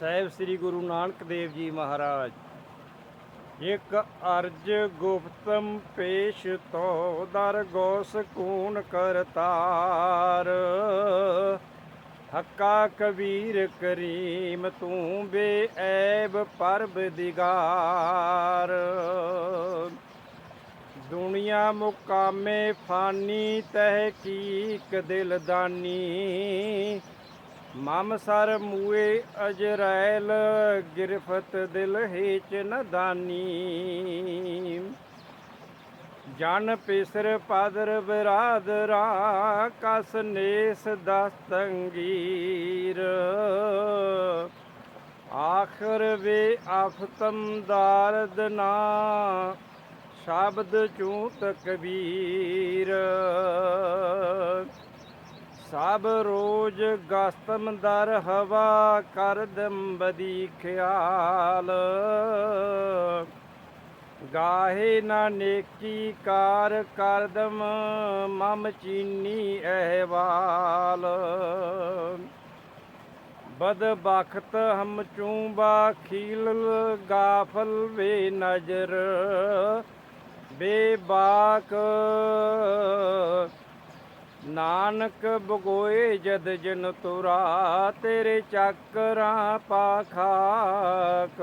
ਸਾਹਿਬ ਸ੍ਰੀ ਗੁਰੂ ਨਾਨਕ ਦੇਵ ਜੀ ਮਹਾਰਾਜ। ਇੱਕ ਅਰਜ ਗੁਪਤਮ ਪੇਸ਼ ਤੋ ਦਰ ਗੋਸ ਕੂਨ ਕਰਤਾਰ। ਹੱਕਾ ਕਬੀਰ ਕਰੀਮ ਤੂੰ ਬੇਐਬ ਪਰਬ ਦਿਗਾਰ। ਦੁਨੀਆ ਮੁਕਾਮੇ ਫਾਨੀ ਤਹਿਕੀਕ ਦਿਲਦਾਨੀ ਮਾਮਸਰ ਸਰ ਮੂਏ ਅਜਰੈਲ, ਗਿਰਫਤ ਦਿਲ ਹੀਚ ਨਦਾਨੀ ਜਨ ਪੇਸਰ ਪਦਰ ਬਰਾਦਰਾ ਕਸ ਨੇਸ ਦਸਤੰਗੀਰ ਆਖਰ ਵੇ ਆਫਤਮ ਦਾਰਦ ਨਾ, ਸ਼ਬਦ ਚੂਤ ਕਬੀਰ। ਸਭ ਰੋਜ ਗਸਤਮ ਦਰ ਹਵਾ ਕਰਦਮ ਬਦੀ ਖਿਆਲ। ਗਾਹੇ ਨਾ ਨੇਕੀ ਕਾਰ ਕਰਦਮ ਮਮ ਚੀਨੀ ਅਹਵਾਲ। ਬਦ ਬਖਤ ਹਮ ਚੂੰਬਾ ਖੀਲ ਗਾਫਲ ਵੇ ਨਜ਼ਰ ਬੇਬਾਕ ਨਾਨਕ ਬਗੋਏ ਜਦ ਜਨ ਤੁਰਾ ਤੇਰੇ ਚੱਕਰਾਂ ਪਾਖਾਕ